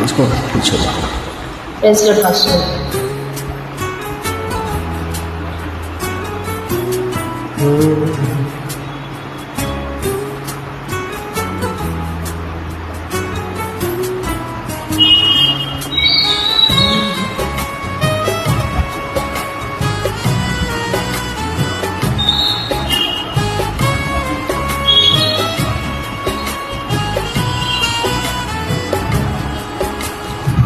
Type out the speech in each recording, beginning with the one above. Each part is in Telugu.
కూర్చో. కూర్చోమ్మా ప్రైజ్ లార్డ్ పాస్టర్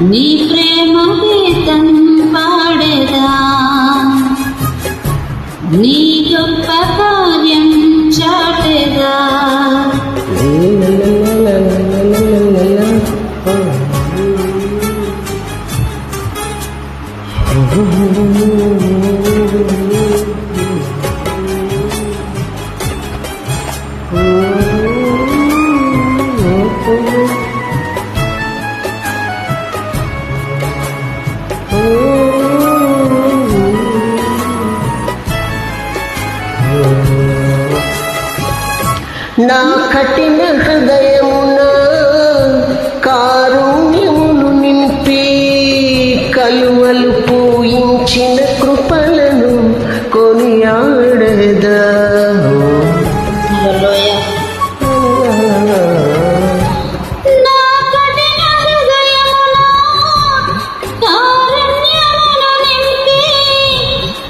నీ ప్రేమ గీతం పాడేదా? నీ కఠిన హృదయమున కారుణ్యములు నింపి కలువలు పూయించిన కృపలను కొనియాడదా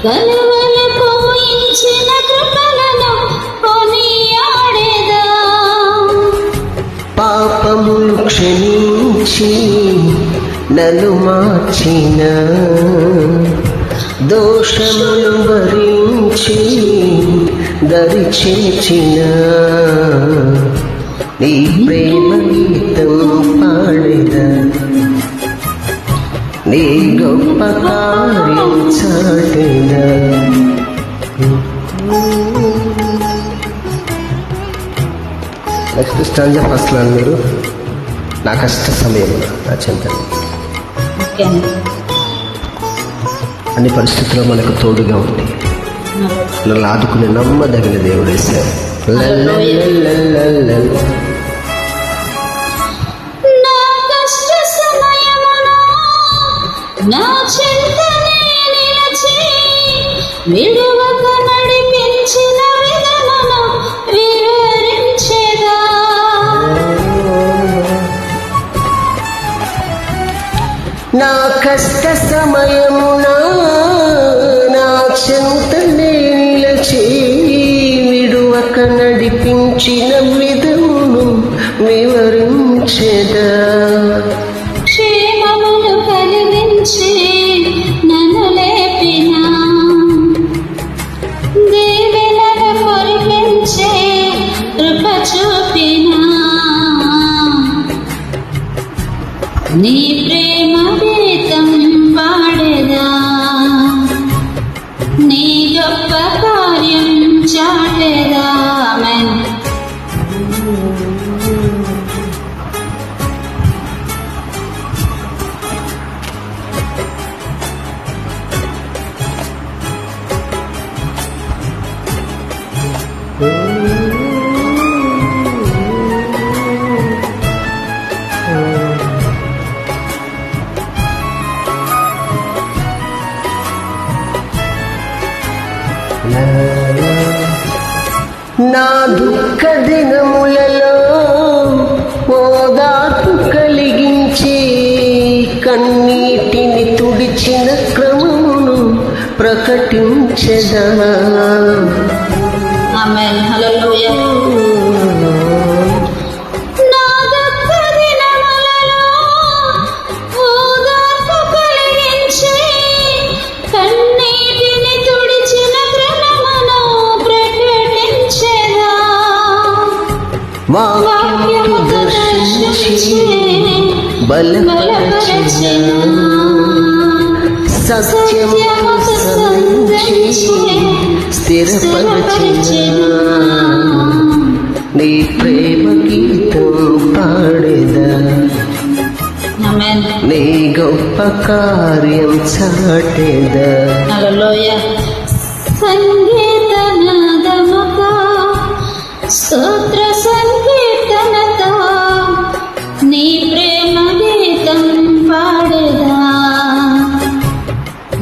Hello. పాపములు క్షమించి నన్ను మార్చిన. దోషములు భరించి దరి చేర్చిన నీ ప్రేమ నెక్స్ట్ స్టాంజ ఫస్ట్ లాన్ మీరు. నా కష్ట సమయం నా చింతన. ఓకే అన్ని పరిస్థితుల్లో మనకు తోడుగా ఉంది నన్ను ఆదుకునే నమ్మదగిన దేవుడు వేశారు నా చింతనే నిలచి నడిపించిన నా కష్ట సమయం నా చింతనే నిలచి విడువక నడిపించిన విధమును వివరించెదా. క్షేమమును కలిగించి నన్ను లేపిన. దీవెనలు కురిపించే కృప చూపిన. నీ ప్రేమ నా దుఃఖ దినములలో ఓదార్పు కలిగించి కన్నీటిని తుడిచిన క్రమమును ప్రకటించదా ఆమేన్ వాక్యముతో దర్శించి బలపరచిన సత్యముతో సంధించి స్థిరపరచిన నీ ప్రేమ గీతం పాడేదా నీ గొప్ప కార్యం చాటేదా.